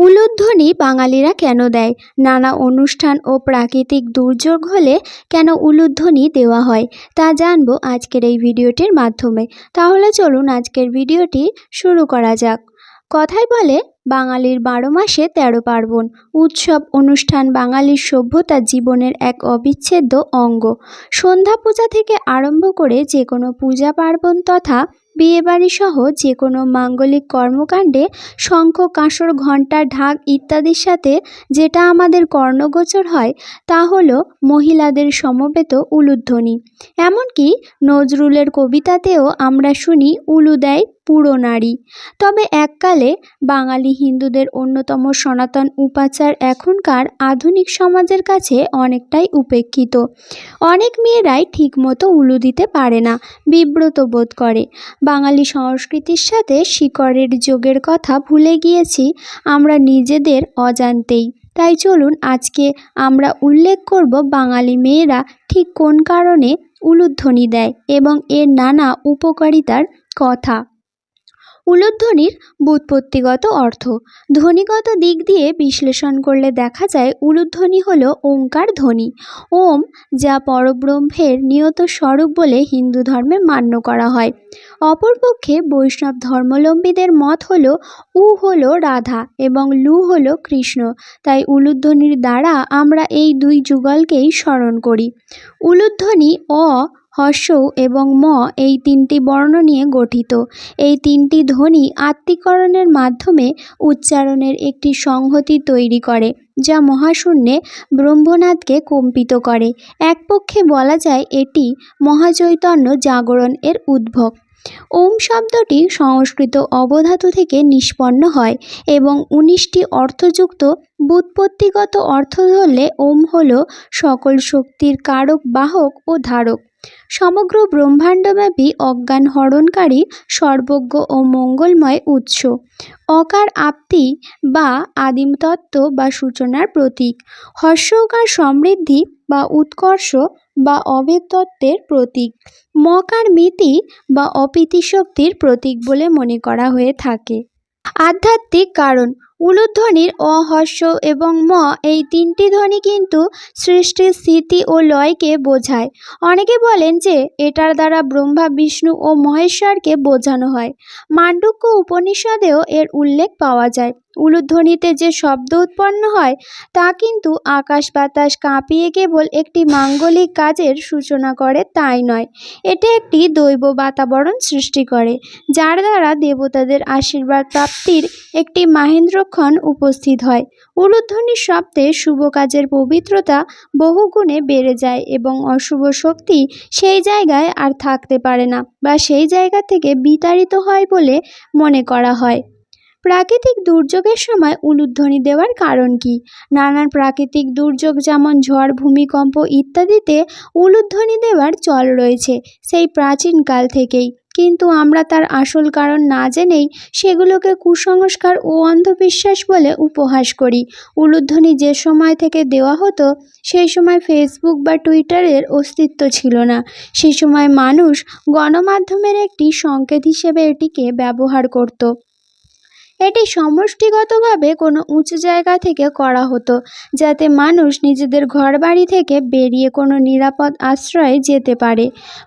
উলুধ্বনি বাঙালিরা কেন দেয়? নানা অনুষ্ঠান ও প্রাকৃতিক দুর্যোগ হলে কেন উলুধ্বনি দেওয়া হয়? তা জানব আজকের এই ভিডিওটির মাধ্যমে। তাহলে চলুন আজকের ভিডিওটি শুরু করা যাক। কথায় বলে, বাঙালির বারো মাসে তেরো পার্বণ। উৎসব, অনুষ্ঠান, বাঙালির সভ্যতা জীবনের এক অবিচ্ছেদ্য অঙ্গ। সন্ধ্যা পূজা থেকে আরম্ভ করে যে কোনো পূজা পার্বণ তথা বিয়েবাড়ি সহ যে কোনো মাঙ্গলিক কর্মকাণ্ডে শঙ্খ, কাঁসর, ঘণ্টা, ঢাক ইত্যাদির সাথে যেটা আমাদের কর্ণগোচর হয়, তা হলো মহিলাদের সমবেত উলুধ্বনি। এমনকি নজরুলের কবিতাতেও আমরা শুনি, উলু দেয় পুরো নারী তবে এককালে বাঙালি হিন্দুদের অন্যতম সনাতন উপাচার এখনকার আধুনিক সমাজের কাছে অনেকটাই উপেক্ষিত। অনেক মেয়েরাই ঠিকমতো উলু দিতে পারে না, বিব্রত বোধ করে। বাঙালি সংস্কৃতির সাথে শিকড়ের যোগের কথা ভুলে গিয়েছি, আমরা নিজেদের অজান্তেই। তাই চলুন আজকে আমরা উল্লেখ করব বাঙালি মেয়েরা ঠিক কোন কারণে উলুধ্বনি দেয় এবং এর নানা উপকারিতার কথা। উলুধ্বনির ব্যুৎপত্তিগত অর্থ। ধ্বনিগত দিক দিয়ে বিশ্লেষণ করলে দেখা যায় উলুধ্বনি হল ওঙ্কার ধ্বনি। ওম, যা পরব্রহ্মের নিয়ত স্বরূপ বলে হিন্দু ধর্মে মান্য করা হয়। অপরপক্ষে বৈষ্ণব ধর্মলম্বীদের মত হল, উ হল রাধা এবং লু হল কৃষ্ণ। তাই উলুধ্বনির দ্বারা আমরা এই দুই যুগলকেই স্মরণ করি। উলুধ্বনি, অ হর্ষ এবং ম এই তিনটি বর্ণ নিয়ে গঠিত। এই তিনটি ধ্বনি আত্মীকরণের মাধ্যমে উচ্চারণের একটি সংহতি তৈরি করে, যা মহাশূন্যে ব্রহ্মনাথকে কম্পিত করে। এক পক্ষে বলা যায় এটি মহাচৈতন্য জাগরণ এর উদ্ভব। ওম শব্দটি সংস্কৃত অবধাতু থেকে নিষ্পন্ন হয় এবং উনিশটি অর্থযুক্ত ব্যুৎপত্তিগত অর্থ ধরলে ওম হল সকল শক্তির কারক, বাহক ও ধারক। সমগ্র ব্রহ্মাণ্ডব্যাপী অজ্ঞান হরণকারী সর্বজ্ঞ ও মঙ্গলময় উৎস। অকার আপ্তি বা আদিম তত্ত্ব বা সূচনার প্রতীক। হর্ষকার সমৃদ্ধি বা উৎকর্ষ বা অভেদ তত্ত্বের প্রতীক। মকার মিতি বা অপীতি শক্তির প্রতীক বলে মনে করা হয়ে থাকে। আধ্যাত্মিক কারণ। উলুধ্বনির অ হর্ষ এবং ম এই তিনটি ধ্বনি কিন্তু সৃষ্টির স্থিতি ও লয়কে বোঝায়। অনেকে বলেন যে এটার দ্বারা ব্রহ্মা, বিষ্ণু ও মহেশ্বরকে বোঝানো হয়। মান্ডুক্য উপনিষদেও এর উল্লেখ পাওয়া যায়। উলুধ্বনিতে যে শব্দ উৎপন্ন হয়, তা কিন্তু আকাশ বাতাস কাঁপিয়ে কেবল একটি মাঙ্গলিক কাজের সূচনা করে, তাই নয়। এটি একটি দৈব বাতাবরণ সৃষ্টি করে, যার দ্বারা দেবতাদের আশীর্বাদ প্রাপ্তির একটি মাহেন্দ্রক্ষণ উপস্থিত হয়। উলুধ্বনির শব্দে শুভ কাজের পবিত্রতা বহুগুণে বেড়ে যায় এবং অশুভ শক্তি সেই জায়গায় আর থাকতে পারে না বা সেই জায়গা থেকে বিতাড়িত হয় বলে মনে করা হয়। প্রাকৃতিক দুর্যোগের সময় উলুধ্বনি দেওয়ার কারণ কি? নানান প্রাকৃতিক দুর্যোগ যেমন ঝড়, ভূমিকম্প ইত্যাদিতে উলুধ্বনি দেওয়ার চল রয়েছে সেই প্রাচীনকাল থেকেই। কিন্তু আমরা তার আসল কারণ না জেনেই সেগুলোকে কুসংস্কার ও অন্ধবিশ্বাস বলে উপহাস করি। উলুধ্বনি যে সময় থেকে দেওয়া হতো, সেই সময় ফেসবুক বা টুইটারের অস্তিত্ব ছিল না। সেই সময় মানুষ গণমাধ্যমের একটি সংকেত হিসেবে এটিকে ব্যবহার করত। এটি সমষ্টিগতভাবে কোনো উঁচু জায়গা থেকে করা হতো, যাতে মানুষ নিজেদের ঘরবাড়ি থেকে বেরিয়ে কোনো নিরাপদ আশ্রয়ে যেতে পারে।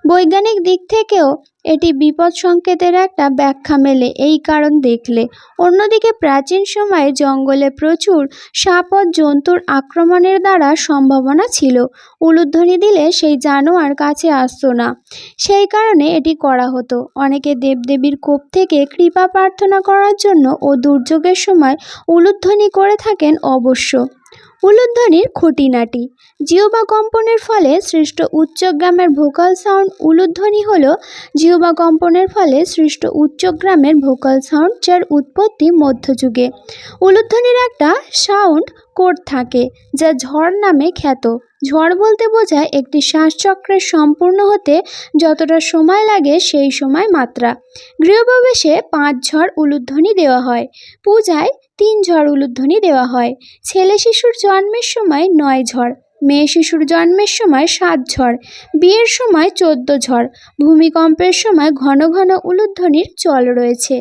বৈজ্ঞানিক দিক থেকেও এটি বিপদ সংকেতের একটা ব্যাখ্যা মেলে, এই কারণ দেখলে। অন্যদিকে প্রাচীন সময়ে জঙ্গলে প্রচুর সাপদ জন্তুর আক্রমণের দ্বারা সম্ভাবনা ছিল। উলুধ্বনি দিলে সেই জানোয়ার কাছে আসতো না। সেই কারণে এটি করা হতো। অনেকে দেবদেবীর কোপ থেকে কৃপা প্রার্থনা করার জন্য ও দুর্যোগের সময় উলুধ্বনি করে থাকেন অবশ্য। উলুধ্বনির খুঁটিনাটি। জিওবা কম্পনের ফলে সৃষ্ট উচ্চগ্রামের ভোকাল সাউন্ড উলুধ্বনি হল জিওবা কম্পনের ফলে সৃষ্ট উচ্চগ্রামের ভোকাল সাউন্ড যার উৎপত্তি মধ্যযুগে। উলুধ্বনির একটা সাউন্ড কোড থাকে, যা ঝড় নামে খ্যাত। ঝড় বলতে বোঝায় একটি শ্বাসচক্রের সম্পূর্ণ হতে যতটা সময় লাগে সেই সময় মাত্রা। গৃহপ্রবেশে পাঁচ ঝড় উলুধ্বনি দেওয়া হয়, পূজায় তিন ঝড় উলুধ্বনি দেওয়া হয়। ছেলে শিশুর জন্মের সময় নয় ঝড়, মেয়ে শিশুর জন্মের সময় সাত ঝড়, বিয়ের সময় চোদ্দ ঝড়, ভূমিকম্পের সময় ঘন ঘন উলুধ্বনির চল রয়েছে।